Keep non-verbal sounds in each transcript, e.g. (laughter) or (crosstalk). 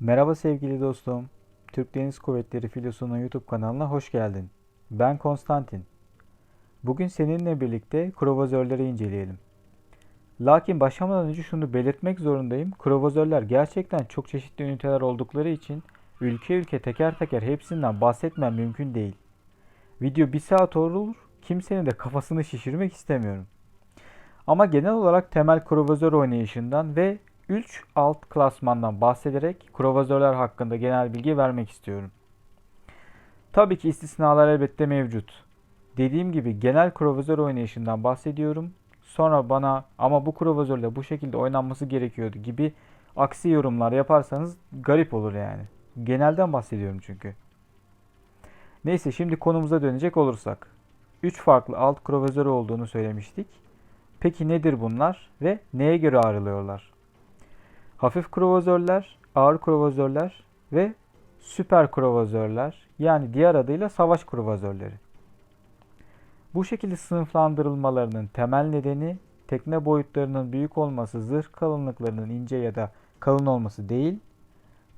Merhaba sevgili dostum. Türk Deniz Kuvvetleri Filosu'nun YouTube kanalına hoş geldin. Ben Konstantin. Bugün seninle birlikte krovazörleri inceleyelim. Lakin başlamadan önce şunu belirtmek zorundayım. Krovazörler gerçekten çok çeşitli üniteler oldukları için ülke ülke teker teker hepsinden bahsetmem mümkün değil. Video bir saat olur, kimsenin de kafasını şişirmek istemiyorum. Ama genel olarak temel krovazör oynayışından ve 3 alt klasmandan bahsederek krovazörler hakkında genel bilgi vermek istiyorum. Tabii ki istisnalar elbette mevcut. Dediğim gibi genel krovazör oynayışından bahsediyorum. Sonra bana ama bu krovazörle bu şekilde oynanması gerekiyordu gibi aksi yorumlar yaparsanız garip olur yani. Genelden bahsediyorum çünkü. Neyse şimdi konumuza dönecek olursak. 3 farklı alt krovazör olduğunu söylemiştik. Peki nedir bunlar ve neye göre ayrılıyorlar? Hafif krovazörler, ağır krovazörler ve süper krovazörler yani diğer adıyla savaş krovazörleri. Bu şekilde sınıflandırılmalarının temel nedeni tekne boyutlarının büyük olması, zırh kalınlıklarının ince ya da kalın olması değil,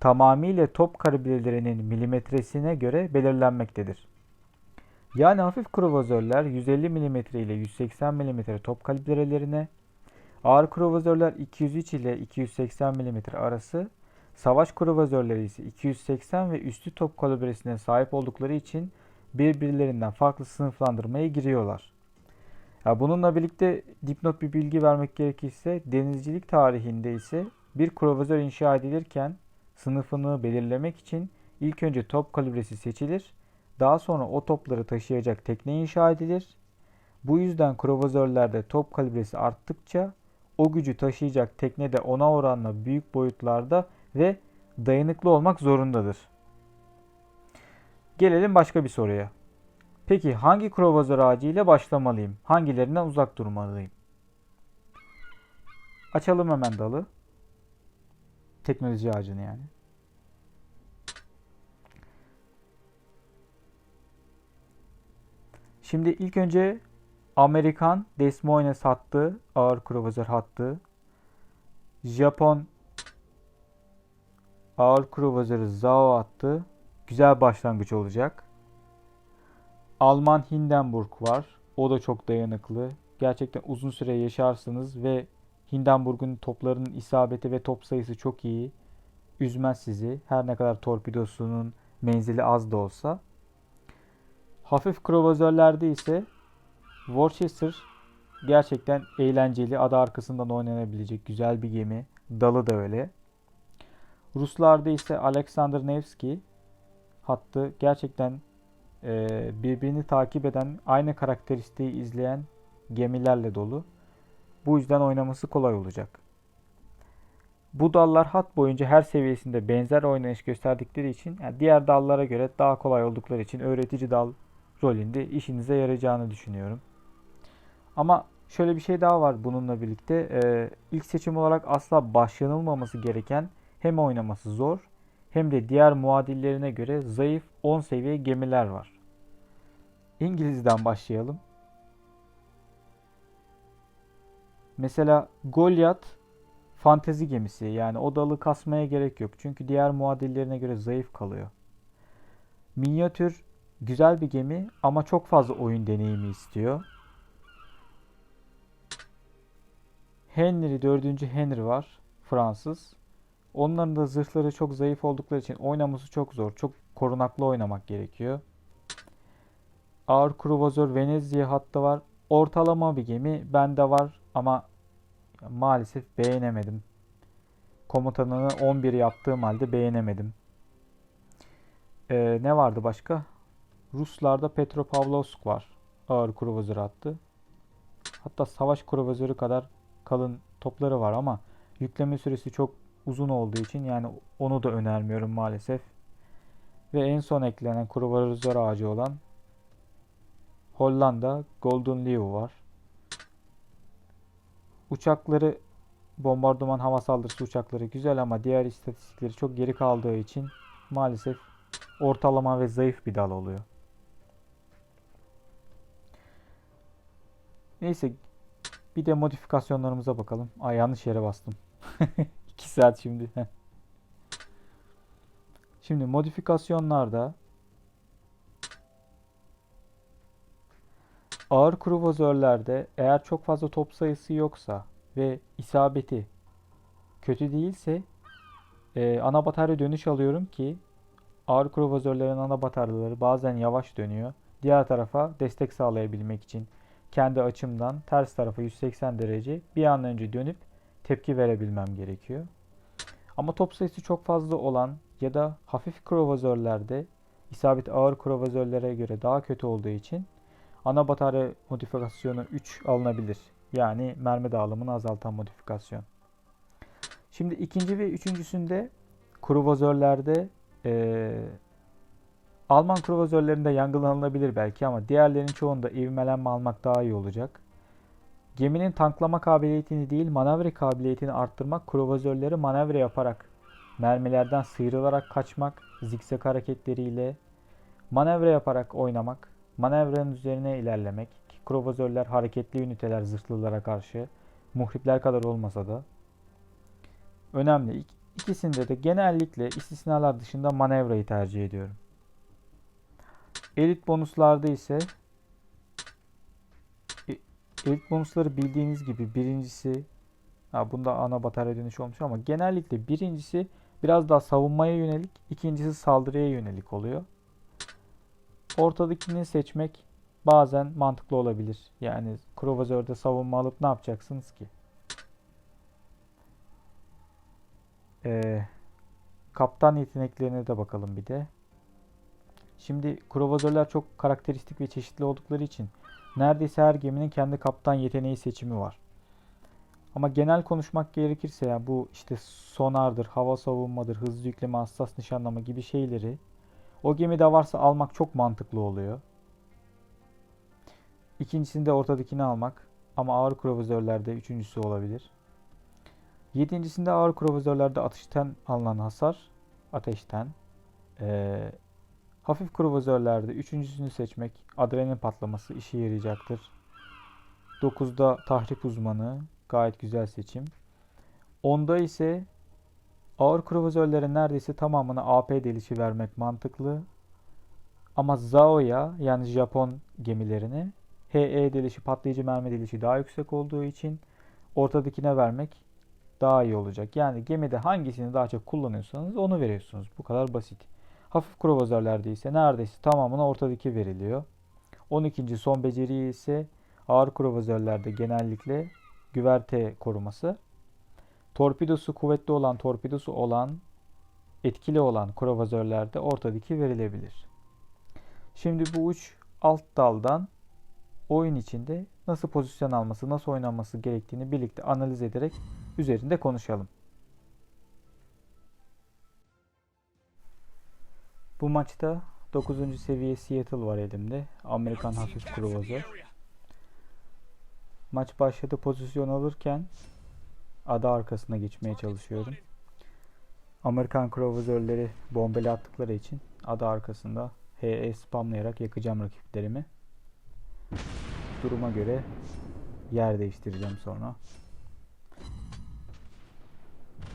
tamamıyla top kalibrelerinin milimetresine göre belirlenmektedir. Yani hafif krovazörler 150 mm ile 180 mm top kalibrelerine, Ağır krovazörler 203 ile 280 mm arası, savaş krovazörleri ise 280 ve üstü top kalibresine sahip oldukları için birbirlerinden farklı sınıflandırmaya giriyorlar. Ya bununla birlikte dipnot bir bilgi vermek gerekirse denizcilik tarihinde ise bir krovazör inşa edilirken sınıfını belirlemek için ilk önce top kalibresi seçilir. Daha sonra o topları taşıyacak tekne inşa edilir. Bu yüzden krovazörlerde top kalibresi arttıkça o gücü taşıyacak tekne de ona oranla büyük boyutlarda ve dayanıklı olmak zorundadır. Gelelim başka bir soruya. Peki hangi krovazör ağacı ile başlamalıyım? Hangilerinden uzak durmalıyım? Açalım hemen dalı. Teknoloji ağacını yani. Şimdi ilk önce Amerikan Des Moines hattı, ağır krovazör hattı. Japon ağır krovazörü Zao hattı. Güzel başlangıç olacak. Alman Hindenburg var. O da çok dayanıklı. Gerçekten uzun süre yaşarsınız ve Hindenburg'un toplarının isabeti ve top sayısı çok iyi. Üzmez sizi. Her ne kadar torpidosunun menzili az da olsa. Hafif krovazörlerde ise Worcester gerçekten eğlenceli. Adı arkasından oynanabilecek güzel bir gemi. Dalı da öyle. Ruslarda ise Alexander Nevsky hattı gerçekten e, birbirini takip eden, aynı karakteristiği izleyen gemilerle dolu. Bu yüzden oynaması kolay olacak. Bu dallar hat boyunca her seviyesinde benzer oynayış gösterdikleri için yani diğer dallara göre daha kolay oldukları için öğretici dal rolünde işinize yarayacağını düşünüyorum. Ama şöyle bir şey daha var bununla birlikte. Ee, ilk seçim olarak asla başlanılmaması gereken hem oynaması zor hem de diğer muadillerine göre zayıf 10 seviye gemiler var. İngiliz'den başlayalım. Mesela Goliath fantezi gemisi yani o dalı kasmaya gerek yok. Çünkü diğer muadillerine göre zayıf kalıyor. Minyatür güzel bir gemi ama çok fazla oyun deneyimi istiyor. Henry 4. Henry var. Fransız. Onların da zırhları çok zayıf oldukları için oynaması çok zor. Çok korunaklı oynamak gerekiyor. Ağır kruvazör Venezia hattı var. Ortalama bir gemi. Bende var ama maalesef beğenemedim. Komutanını 11 yaptığım halde beğenemedim. Ee, ne vardı başka? Ruslarda Petropavlovsk var. Ağır kruvazör hattı. Hatta savaş kruvazörü kadar kalın topları var ama yükleme süresi çok uzun olduğu için yani onu da önermiyorum maalesef. Ve en son eklenen kruvazör ağacı olan Hollanda Golden Leo var. Uçakları bombardıman hava saldırısı uçakları güzel ama diğer istatistikleri çok geri kaldığı için maalesef ortalama ve zayıf bir dal oluyor. Neyse bir de modifikasyonlarımıza bakalım. Ay yanlış yere bastım. (laughs) 2 saat şimdi. Şimdi modifikasyonlarda ağır kruvazörlerde eğer çok fazla top sayısı yoksa ve isabeti kötü değilse e, ana batarya dönüş alıyorum ki ağır kruvazörlerin ana bataryaları bazen yavaş dönüyor. Diğer tarafa destek sağlayabilmek için kendi açımdan ters tarafa 180 derece bir an önce dönüp tepki verebilmem gerekiyor. Ama top sayısı çok fazla olan ya da hafif kruvazörlerde isabet ağır kruvazörlere göre daha kötü olduğu için ana batarya modifikasyonu 3 alınabilir. Yani mermi dağılımını azaltan modifikasyon. Şimdi ikinci ve üçüncüsünde kruvazörlerde eee Alman kruvazörlerinde yangın alınabilir belki ama diğerlerinin çoğunda ivmelenme almak daha iyi olacak. Geminin tanklama kabiliyetini değil manevra kabiliyetini arttırmak kruvazörleri manevra yaparak mermilerden sıyrılarak kaçmak, zikzak hareketleriyle manevra yaparak oynamak, manevranın üzerine ilerlemek ki kruvazörler hareketli üniteler zırhlılara karşı muhripler kadar olmasa da önemli. İk- İkisinde de genellikle istisnalar dışında manevrayı tercih ediyorum. Elit bonuslarda ise e- elit bonusları bildiğiniz gibi birincisi ha bunda ana batarya dönüşü olmuş ama genellikle birincisi biraz daha savunmaya yönelik, ikincisi saldırıya yönelik oluyor. Ortadakini seçmek bazen mantıklı olabilir. Yani kruvazörde savunma alıp ne yapacaksınız ki? Ee, kaptan yeteneklerine de bakalım bir de. Şimdi kruvazörler çok karakteristik ve çeşitli oldukları için neredeyse her geminin kendi kaptan yeteneği seçimi var. Ama genel konuşmak gerekirse yani bu işte sonardır, hava savunmadır, hızlı yükleme, hassas nişanlama gibi şeyleri o gemide varsa almak çok mantıklı oluyor. İkincisinde ortadakini almak ama ağır kruvazörlerde üçüncüsü olabilir. Yedincisinde ağır kruvazörlerde ateşten alınan hasar, ateşten. Ee, hafif kruvazörlerde üçüncüsünü seçmek, adrenalin patlaması işe yarayacaktır. 9'da tahrip uzmanı, gayet güzel seçim. 10'da ise ağır kruvazörlere neredeyse tamamına AP delişi vermek mantıklı. Ama Zao'ya yani Japon gemilerine HE delişi patlayıcı mermi delişi daha yüksek olduğu için ortadakine vermek daha iyi olacak. Yani gemide hangisini daha çok kullanıyorsanız onu veriyorsunuz. Bu kadar basit. Hafif kruvazörlerde ise neredeyse tamamına ortadaki veriliyor. 12. son beceri ise ağır kruvazörlerde genellikle güverte koruması. Torpidosu kuvvetli olan, torpidosu olan, etkili olan kruvazörlerde ortadaki verilebilir. Şimdi bu üç alt daldan oyun içinde nasıl pozisyon alması, nasıl oynanması gerektiğini birlikte analiz ederek üzerinde konuşalım. Bu maçta 9. seviye Seattle var elimde. Amerikan hafif kruvazör. Maç başladı pozisyon alırken ada arkasına geçmeye çalışıyorum. Amerikan kruvazörleri bombeli attıkları için ada arkasında HE spamlayarak yakacağım rakiplerimi. Duruma göre yer değiştireceğim sonra.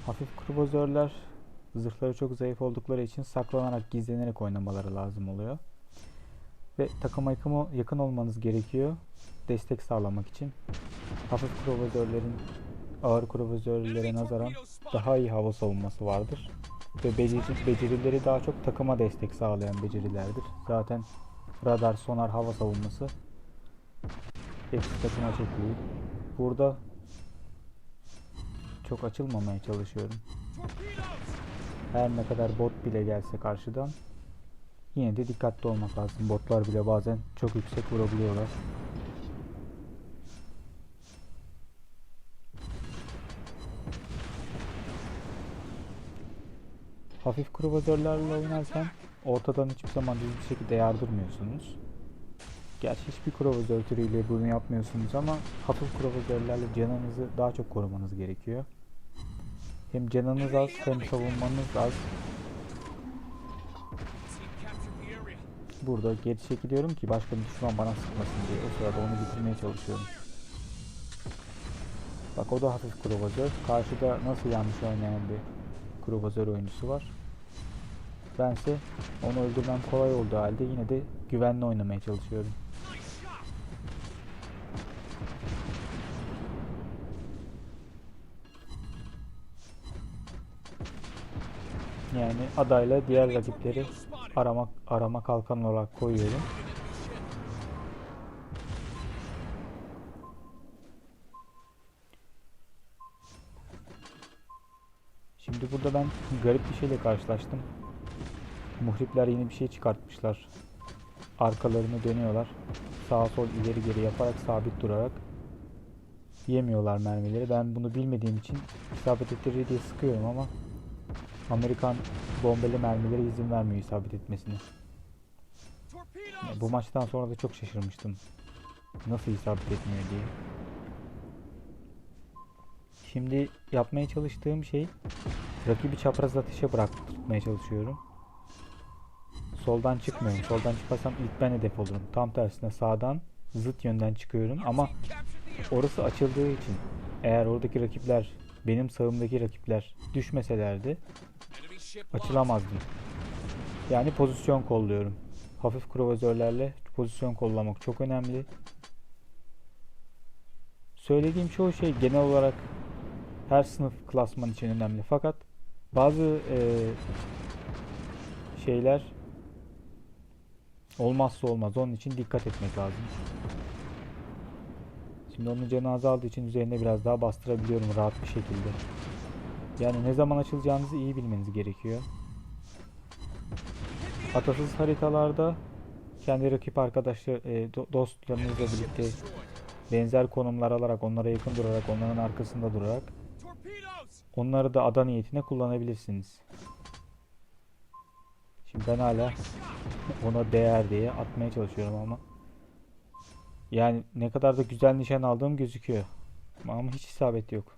Hafif kruvazörler zırhları çok zayıf oldukları için saklanarak gizlenerek oynamaları lazım oluyor. Ve takıma yakın, yakın olmanız gerekiyor destek sağlamak için. Hafif kruvazörlerin ağır kruvazörlere nazaran daha iyi hava savunması vardır. Ve beceri, becerileri daha çok takıma destek sağlayan becerilerdir. Zaten radar, sonar, hava savunması hepsi takıma çok iyi. Burada çok açılmamaya çalışıyorum. Her ne kadar bot bile gelse karşıdan yine de dikkatli olmak lazım. Botlar bile bazen çok yüksek vurabiliyorlar. Hafif kruvazörlerle oynarken ortadan hiçbir zaman düz bir şekilde yardırmıyorsunuz. Gerçi hiçbir kruvazör türüyle bunu yapmıyorsunuz ama hafif kruvazörlerle canınızı daha çok korumanız gerekiyor. Hem canınız az hem savunmanız az. Burada geri çekiliyorum ki başka bir düşman bana sıkmasın diye. O sırada onu bitirmeye çalışıyorum. Bak o da hafif kruvazör. Karşıda nasıl yanlış oynayan bir kruvazör oyuncusu var. Bense onu öldürmem kolay olduğu halde yine de güvenli oynamaya çalışıyorum. Yani adayla diğer rakipleri arama arama kalkan olarak koyuyorum. Şimdi burada ben garip bir şeyle karşılaştım. Muhripler yeni bir şey çıkartmışlar. Arkalarını dönüyorlar. Sağa sol ileri geri yaparak sabit durarak yemiyorlar mermileri. Ben bunu bilmediğim için isabet ettirir diye sıkıyorum ama Amerikan bombeli mermileri izin vermiyor isabet etmesine. Bu maçtan sonra da çok şaşırmıştım. Nasıl isabet etmiyor diye. Şimdi yapmaya çalıştığım şey rakibi çapraz atışa bırakmaya çalışıyorum. Soldan çıkmıyorum. Soldan çıkarsam ilk ben hedef olurum. Tam tersine sağdan zıt yönden çıkıyorum ama orası açıldığı için eğer oradaki rakipler benim sağımdaki rakipler düşmeselerdi açılamazdım. Yani pozisyon kolluyorum. Hafif kruvazörlerle pozisyon kollamak çok önemli. Söylediğim çoğu şey genel olarak her sınıf klasman için önemli. Fakat bazı eee, şeyler olmazsa olmaz. Onun için dikkat etmek lazım. Şimdi onun canı azaldığı için üzerine biraz daha bastırabiliyorum rahat bir şekilde. Yani ne zaman açılacağınızı iyi bilmeniz gerekiyor. Atasız haritalarda kendi rakip arkadaşlar, e, do- dostlarınızla birlikte benzer konumlar alarak, onlara yakın durarak, onların arkasında durarak onları da ada niyetine kullanabilirsiniz. Şimdi ben hala ona değer diye atmaya çalışıyorum ama yani ne kadar da güzel nişan aldığım gözüküyor. Ama hiç isabet yok.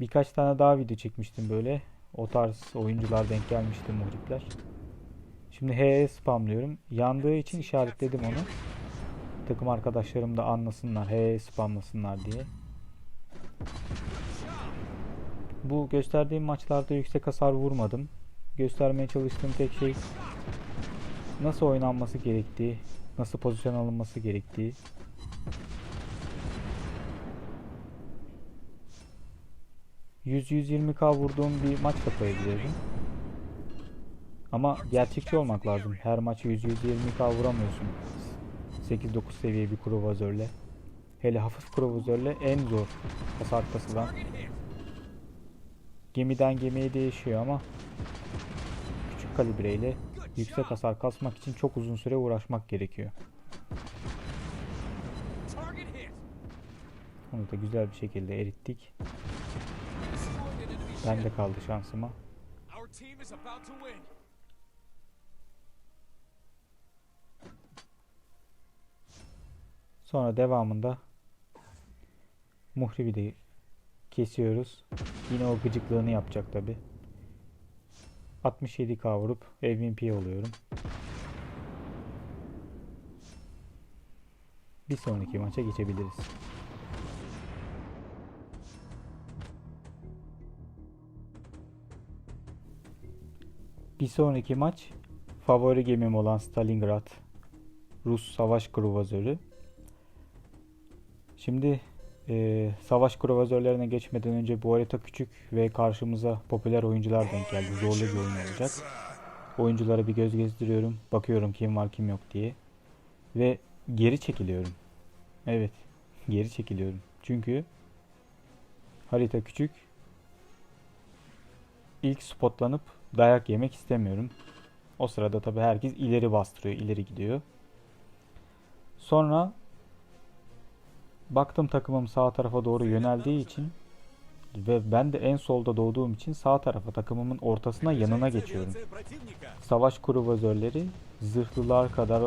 Birkaç tane daha video çekmiştim böyle. O tarz oyuncular denk gelmişti muhripler. Şimdi HE spamlıyorum. Yandığı için işaretledim onu. Takım arkadaşlarım da anlasınlar. HE spamlasınlar diye. Bu gösterdiğim maçlarda yüksek hasar vurmadım. Göstermeye çalıştığım tek şey nasıl oynanması gerektiği, nasıl pozisyon alınması gerektiği. %120k vurduğum bir maç da koyabilirdim. Ama gerçekçi olmak lazım. Her maçı 100-120k vuramıyorsun. 8-9 seviye bir kruvazörle. Hele hafif kruvazörle en zor hasar kasılan. Gemiden gemiye değişiyor ama küçük kalibreyle yüksek hasar kasmak için çok uzun süre uğraşmak gerekiyor. Onu da güzel bir şekilde erittik. Bende kaldı şansıma. Sonra devamında muhribi de kesiyoruz. Yine o gıcıklığını yapacak tabi. 67k vurup MVP oluyorum. Bir sonraki maça geçebiliriz. Bir sonraki maç favori gemim olan Stalingrad Rus savaş kruvazörü. Şimdi e, savaş kruvazörlerine geçmeden önce bu harita küçük ve karşımıza popüler oyuncular denk geldi. Zorlu bir oyun olacak. Oyunculara bir göz gezdiriyorum. Bakıyorum kim var kim yok diye. Ve geri çekiliyorum. Evet. Geri çekiliyorum. Çünkü harita küçük. İlk spotlanıp dayak yemek istemiyorum. O sırada tabii herkes ileri bastırıyor, ileri gidiyor. Sonra baktım takımım sağ tarafa doğru yöneldiği için ve ben de en solda doğduğum için sağ tarafa takımımın ortasına yanına geçiyorum. Savaş kruvazörleri zırhlılar kadar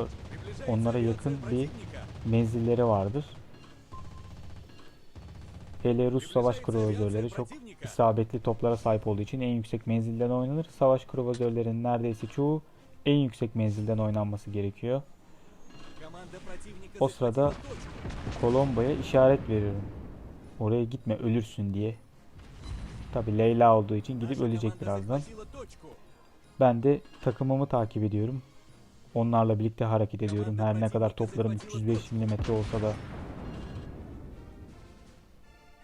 onlara yakın bir menzilleri vardır. Hele Rus savaş kruvazörleri çok isabetli toplara sahip olduğu için en yüksek menzilden oynanır. Savaş kruvazörlerinin neredeyse çoğu en yüksek menzilden oynanması gerekiyor. O sırada Kolombo'ya işaret veriyorum. Oraya gitme ölürsün diye. Tabi Leyla olduğu için gidip ölecek birazdan. Ben de takımımı takip ediyorum. Onlarla birlikte hareket ediyorum. Her ne kadar toplarım 305 mm olsa da.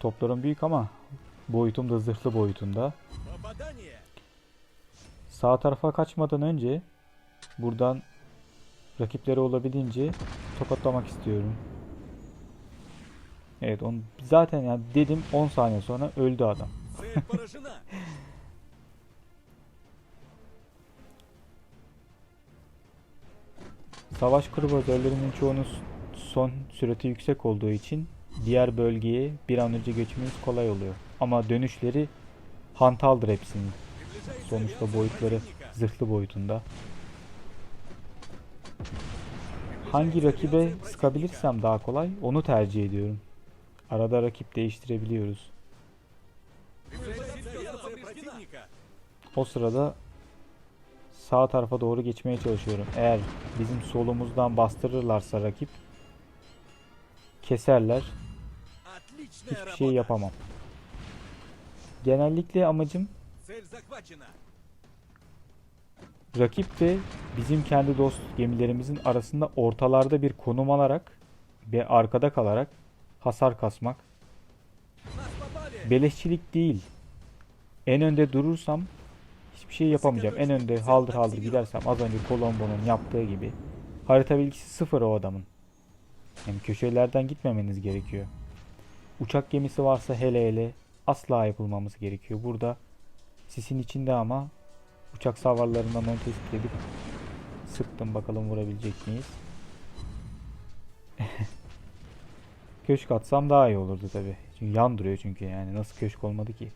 Toplarım büyük ama boyutum da zırhlı boyutunda. Sağ tarafa kaçmadan önce buradan rakiplere olabildiğince tokatlamak istiyorum. Evet onu zaten yani dedim 10 saniye sonra öldü adam. (laughs) Savaş kruvazörlerinin çoğunun son sürati yüksek olduğu için diğer bölgeye bir an önce geçmeniz kolay oluyor. Ama dönüşleri hantaldır hepsinin. Sonuçta boyutları zırhlı boyutunda. Hangi rakibe sıkabilirsem daha kolay onu tercih ediyorum. Arada rakip değiştirebiliyoruz. O sırada sağ tarafa doğru geçmeye çalışıyorum. Eğer bizim solumuzdan bastırırlarsa rakip keserler. Hiçbir şey yapamam. Genellikle amacım rakip ve bizim kendi dost gemilerimizin arasında ortalarda bir konum alarak ve arkada kalarak hasar kasmak. Beleşçilik değil. En önde durursam hiçbir şey yapamayacağım. En önde haldır haldır gidersem az önce Colombo'nun yaptığı gibi. Harita bilgisi sıfır o adamın. Yani köşelerden gitmemeniz gerekiyor. Uçak gemisi varsa hele hele asla yapılmamız gerekiyor. Burada sisin içinde ama uçak savarlarından onu tespit edip sıktım bakalım vurabilecek miyiz? (laughs) köşk atsam daha iyi olurdu tabi. Çünkü yan duruyor çünkü yani. Nasıl köşk olmadı ki?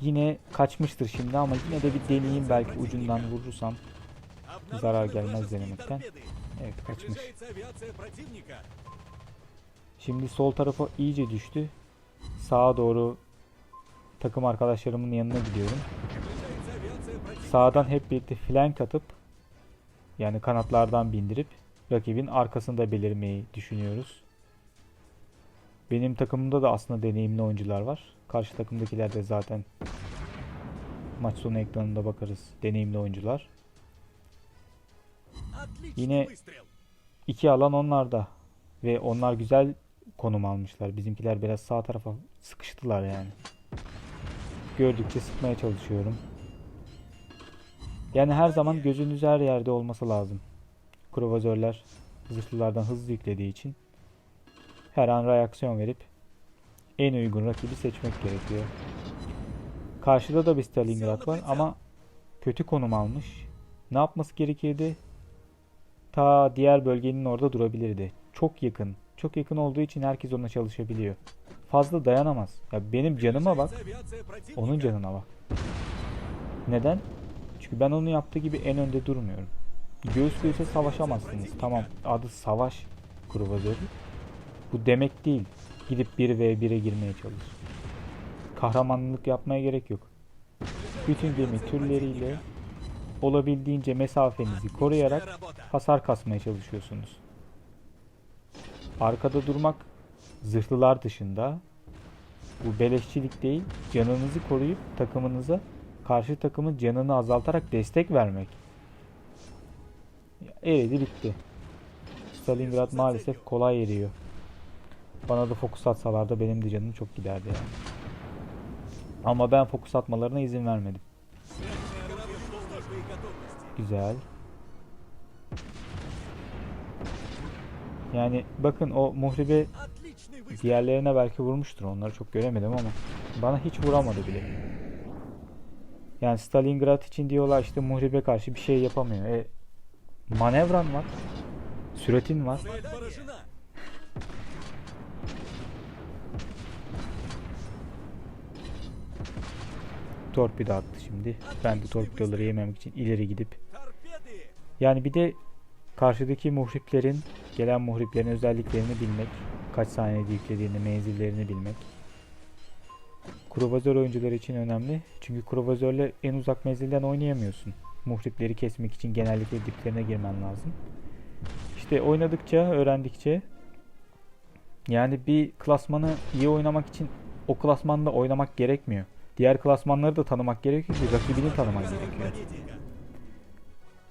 Yine kaçmıştır şimdi ama yine de bir deneyeyim belki ucundan vurursam zarar gelmez denemekten. Evet kaçmış. Şimdi sol tarafa iyice düştü. Sağa doğru takım arkadaşlarımın yanına gidiyorum. Sağdan hep birlikte flank atıp yani kanatlardan bindirip rakibin arkasında belirmeyi düşünüyoruz. Benim takımımda da aslında deneyimli oyuncular var. Karşı takımdakiler de zaten maç sonu ekranında bakarız. Deneyimli oyuncular. Yine iki alan onlarda. Ve onlar güzel konum almışlar. Bizimkiler biraz sağ tarafa sıkıştılar yani. Gördükçe sıkmaya çalışıyorum. Yani her zaman gözünüz her yerde olması lazım kruvazörler zırhlılardan hızlı yüklediği için her an reaksiyon verip en uygun rakibi seçmek gerekiyor. Karşıda da bir Stalingrad var ama kötü konum almış. Ne yapması gerekirdi? Ta diğer bölgenin orada durabilirdi. Çok yakın. Çok yakın olduğu için herkes ona çalışabiliyor. Fazla dayanamaz. Ya benim canıma bak. Onun canına bak. Neden? Çünkü ben onu yaptığı gibi en önde durmuyorum. Göğüs göğüse savaşamazsınız. Tamam adı savaş kruvazörü. Bu demek değil. Gidip 1v1'e girmeye çalış. Kahramanlık yapmaya gerek yok. Bütün gemi türleriyle olabildiğince mesafenizi koruyarak hasar kasmaya çalışıyorsunuz. Arkada durmak zırhlılar dışında bu beleşçilik değil canınızı koruyup takımınıza karşı takımın canını azaltarak destek vermek eridi bitti. Stalingrad maalesef kolay eriyor. Bana da fokus atsalardı benim de canım çok giderdi yani. Ama ben fokus atmalarına izin vermedim. Güzel. Yani bakın o muhribe diğerlerine belki vurmuştur. Onları çok göremedim ama bana hiç vuramadı bile. Yani Stalingrad için diyorlar işte muhribe karşı bir şey yapamıyor. E, Manevran var. Süretin var. Torpido attı şimdi. Ben de torpidoları yememek için ileri gidip. Yani bir de karşıdaki muhriplerin, gelen muhriplerin özelliklerini bilmek. Kaç saniyede yüklediğini, menzillerini bilmek. Krovazör oyuncular için önemli. Çünkü krovazörle en uzak menzilden oynayamıyorsun. Muhripleri kesmek için genellikle diplerine girmen lazım. İşte oynadıkça, öğrendikçe yani bir klasmanı iyi oynamak için o klasmanda oynamak gerekmiyor. Diğer klasmanları da tanımak gerekiyor ki rakibini tanıman gerekiyor.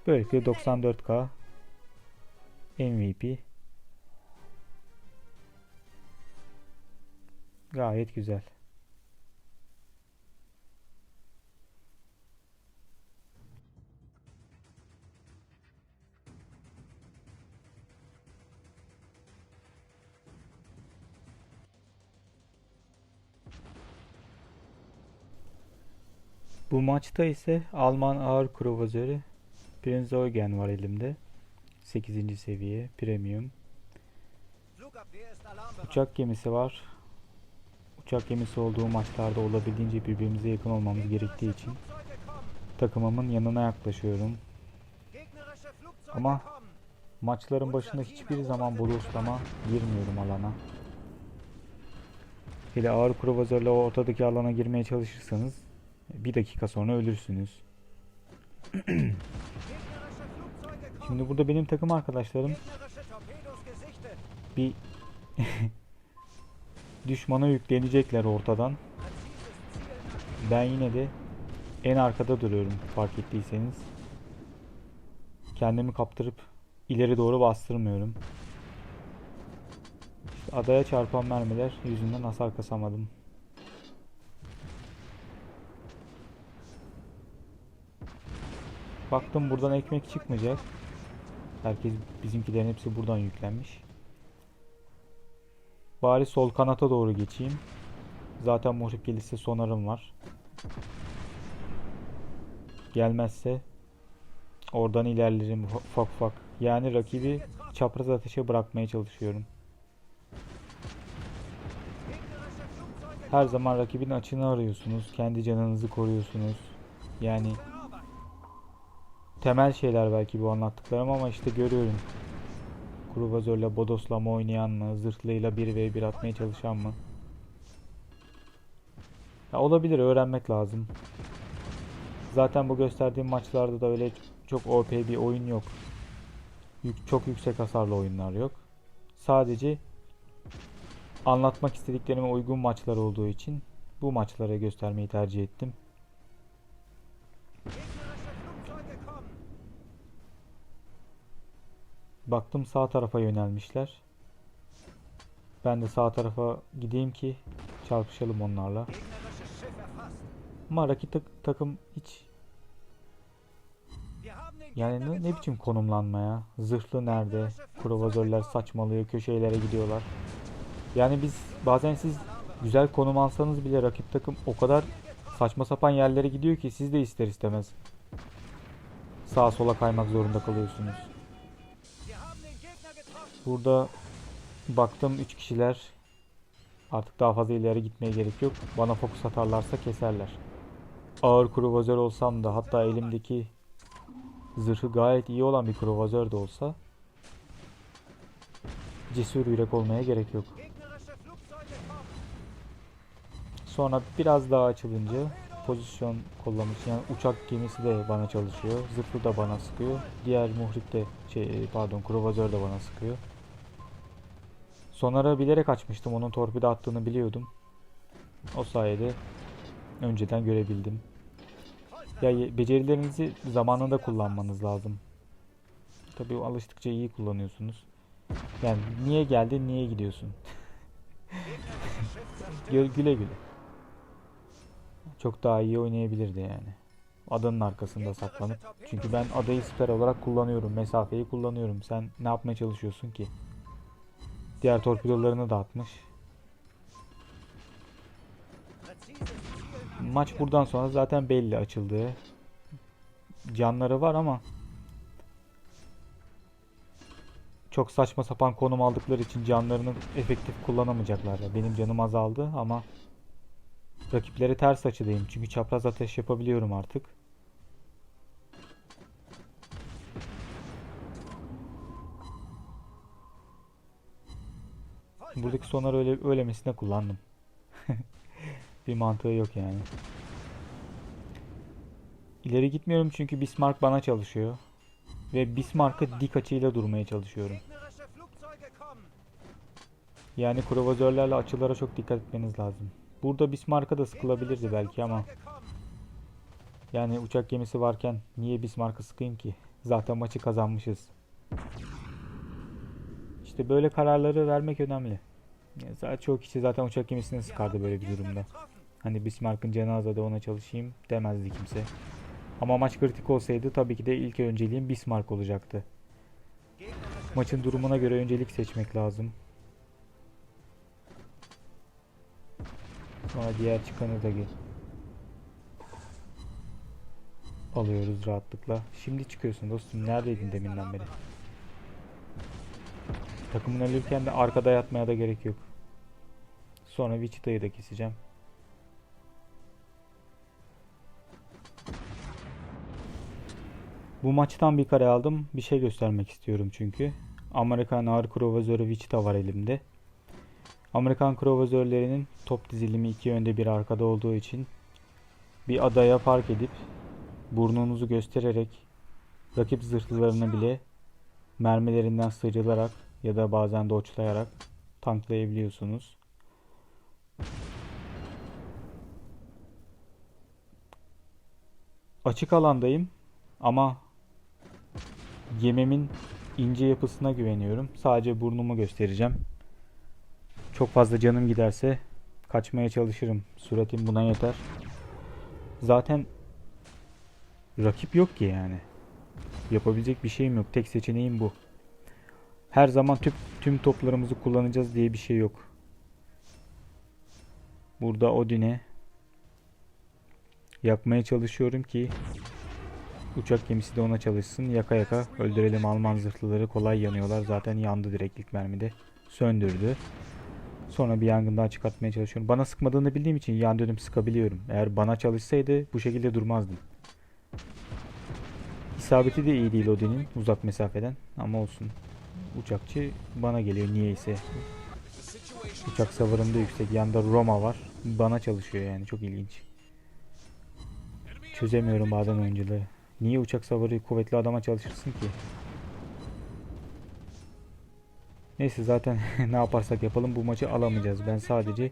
Böylelikle 94K MVP gayet güzel. Bu maçta ise Alman ağır kruvazörü Prinz Eugen var elimde. 8. seviye Premium. Uçak gemisi var. Uçak gemisi olduğu maçlarda olabildiğince birbirimize yakın olmamız gerektiği için takımımın yanına yaklaşıyorum. Ama maçların başında hiçbir zaman bodoslama girmiyorum alana. Hele ağır kruvazörle o ortadaki alana girmeye çalışırsanız bir dakika sonra ölürsünüz. Şimdi burada benim takım arkadaşlarım bir (laughs) düşmana yüklenecekler ortadan. Ben yine de en arkada duruyorum fark ettiyseniz. Kendimi kaptırıp ileri doğru bastırmıyorum. İşte adaya çarpan mermiler yüzünden hasar kasamadım. Baktım buradan ekmek çıkmayacak. Herkes bizimkilerin hepsi buradan yüklenmiş. Bari sol kanata doğru geçeyim. Zaten muhrip gelirse sonarım var. Gelmezse oradan ilerlerim ufa- ufak ufak. Yani rakibi çapraz ateşe bırakmaya çalışıyorum. Her zaman rakibin açığını arıyorsunuz. Kendi canınızı koruyorsunuz. Yani. Temel şeyler belki bu anlattıklarım ama işte görüyorum. Kruvazörle bodoslama oynayan mı? Zırhlıyla 1v1 atmaya çalışan mı? Ya olabilir öğrenmek lazım. Zaten bu gösterdiğim maçlarda da öyle çok OP bir oyun yok. Yük- çok yüksek hasarlı oyunlar yok. Sadece anlatmak istediklerime uygun maçlar olduğu için bu maçlara göstermeyi tercih ettim. Baktım sağ tarafa yönelmişler. Ben de sağ tarafa gideyim ki çarpışalım onlarla. Ama tak- takım hiç yani ne, ne biçim konumlanma ya? Zırhlı nerede? Provozörler saçmalıyor, köşelere gidiyorlar. Yani biz bazen siz güzel konum alsanız bile rakip takım o kadar saçma sapan yerlere gidiyor ki siz de ister istemez sağa sola kaymak zorunda kalıyorsunuz. Burada baktım 3 kişiler. Artık daha fazla ileri gitmeye gerek yok. Bana fokus atarlarsa keserler. Ağır kruvazör olsam da hatta elimdeki zırhı gayet iyi olan bir kruvazör de olsa cesur yürek olmaya gerek yok. Sonra biraz daha açılınca pozisyon kollamış yani uçak gemisi de bana çalışıyor. Zırhlı da bana sıkıyor. Diğer muhrip de şey pardon kruvazör de bana sıkıyor. Sonara bilerek açmıştım. Onun torpido attığını biliyordum. O sayede önceden görebildim. Ya becerilerinizi zamanında kullanmanız lazım. Tabii alıştıkça iyi kullanıyorsunuz. Yani niye geldin, niye gidiyorsun? (laughs) Güle güle. Çok daha iyi oynayabilirdi yani. Adanın arkasında saklanıp. Çünkü ben adayı siper olarak kullanıyorum. Mesafeyi kullanıyorum. Sen ne yapmaya çalışıyorsun ki? Diğer torpidolarını da atmış. Maç buradan sonra zaten belli açıldığı. Canları var ama çok saçma sapan konum aldıkları için canlarını efektif kullanamayacaklar. ya. Benim canım azaldı ama rakipleri ters açıdayım. Çünkü çapraz ateş yapabiliyorum artık. Buradaki sonar öyle öylemesine kullandım. (laughs) Bir mantığı yok yani. İleri gitmiyorum çünkü Bismarck bana çalışıyor. Ve Bismarck'ı dik açıyla durmaya çalışıyorum. Yani kruvazörlerle açılara çok dikkat etmeniz lazım. Burada Bismarck'a da sıkılabilirdi belki ama yani uçak gemisi varken niye Bismarck'ı sıkayım ki? Zaten maçı kazanmışız. İşte böyle kararları vermek önemli. Yani çoğu kişi zaten uçak gemisini sıkardı böyle bir durumda. Hani Bismarck'ın cenazede ona çalışayım demezdi kimse. Ama maç kritik olsaydı tabii ki de ilk önceliğim Bismarck olacaktı. Maçın durumuna göre öncelik seçmek lazım. Sonra diğer çıkanı da gel. Alıyoruz rahatlıkla. Şimdi çıkıyorsun dostum. Neredeydin deminden beri? Takımın ölürken de arkada yatmaya da gerek yok. Sonra Wichita'yı da keseceğim. Bu maçtan bir kare aldım. Bir şey göstermek istiyorum çünkü. Amerikan ağır kruvazörü Wichita var elimde. Amerikan kruvazörlerinin top dizilimi iki yönde bir arkada olduğu için bir adaya park edip burnunuzu göstererek rakip zırhlılarını bile mermilerinden sıyrılarak ya da bazen doçlayarak tanklayabiliyorsunuz. Açık alandayım ama gemimin ince yapısına güveniyorum. Sadece burnumu göstereceğim. Çok fazla canım giderse kaçmaya çalışırım. Süratim buna yeter. Zaten rakip yok ki yani. Yapabilecek bir şeyim yok. Tek seçeneğim bu. Her zaman tüm, tüm toplarımızı kullanacağız diye bir şey yok. Burada Odin'e yakmaya çalışıyorum ki uçak gemisi de ona çalışsın. Yaka yaka öldürelim Alman zırhlıları kolay yanıyorlar. Zaten yandı direkt ilk mermide. Söndürdü. Sonra bir yangın daha çıkartmaya çalışıyorum. Bana sıkmadığını bildiğim için yan dönüm sıkabiliyorum. Eğer bana çalışsaydı bu şekilde durmazdım. İsabeti de iyi değil Odin'in uzak mesafeden ama olsun. Uçakçı bana geliyor niyeyse. Uçak savarında yüksek. Yanında Roma var. Bana çalışıyor yani çok ilginç. Çözemiyorum bazen oyuncuları. Niye uçak savarı kuvvetli adama çalışırsın ki? Neyse zaten (laughs) ne yaparsak yapalım bu maçı alamayacağız. Ben sadece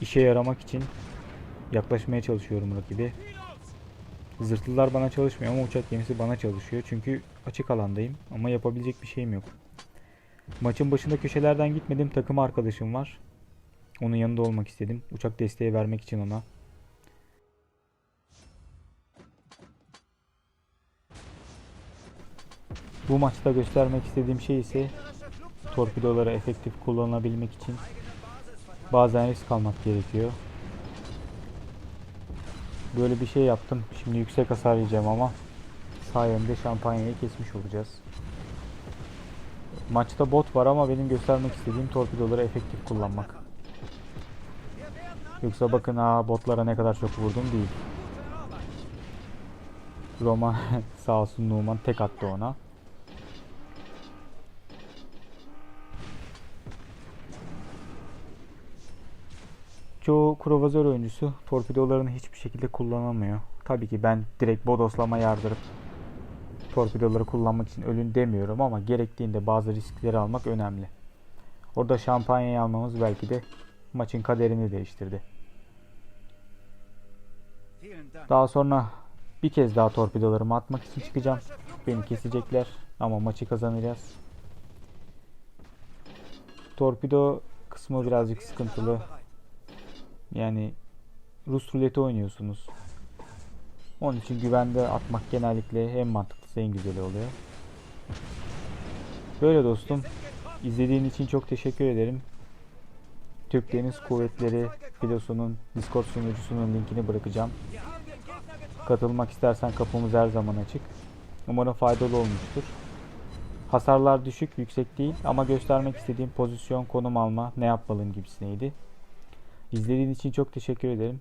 işe yaramak için yaklaşmaya çalışıyorum rakibe. Zırhlılar bana çalışmıyor ama uçak gemisi bana çalışıyor. Çünkü açık alandayım ama yapabilecek bir şeyim yok. Maçın başında köşelerden gitmedim. Takım arkadaşım var. Onun yanında olmak istedim. Uçak desteği vermek için ona. Bu maçta göstermek istediğim şey ise torpidoları efektif kullanabilmek için bazen risk almak gerekiyor. Böyle bir şey yaptım. Şimdi yüksek hasar yiyeceğim ama sayemde şampanyayı kesmiş olacağız. Maçta bot var ama benim göstermek istediğim torpidoları efektif kullanmak. Yoksa bakın ha botlara ne kadar çok vurdum değil. Roma (laughs) sağ olsun Numan tek attı ona. Çoğu krovazör oyuncusu torpidolarını hiçbir şekilde kullanamıyor. Tabii ki ben direkt bodoslama yardırıp torpidoları kullanmak için ölün demiyorum ama gerektiğinde bazı riskleri almak önemli. Orada şampanyayı almamız belki de maçın kaderini değiştirdi. Daha sonra bir kez daha torpidolarımı atmak için çıkacağım. Beni kesecekler ama maçı kazanacağız. Torpido kısmı birazcık sıkıntılı. Yani Rus ruleti oynuyorsunuz. Onun için güvende atmak genellikle en mantıklısı en güzeli oluyor. Böyle dostum. İzlediğin için çok teşekkür ederim. Türk Deniz Kuvvetleri filosunun Discord sunucusunun linkini bırakacağım. Katılmak istersen kapımız her zaman açık. Umarım faydalı olmuştur. Hasarlar düşük, yüksek değil ama göstermek istediğim pozisyon, konum alma, ne yapmalıyım gibisineydi. İzlediğin için çok teşekkür ederim.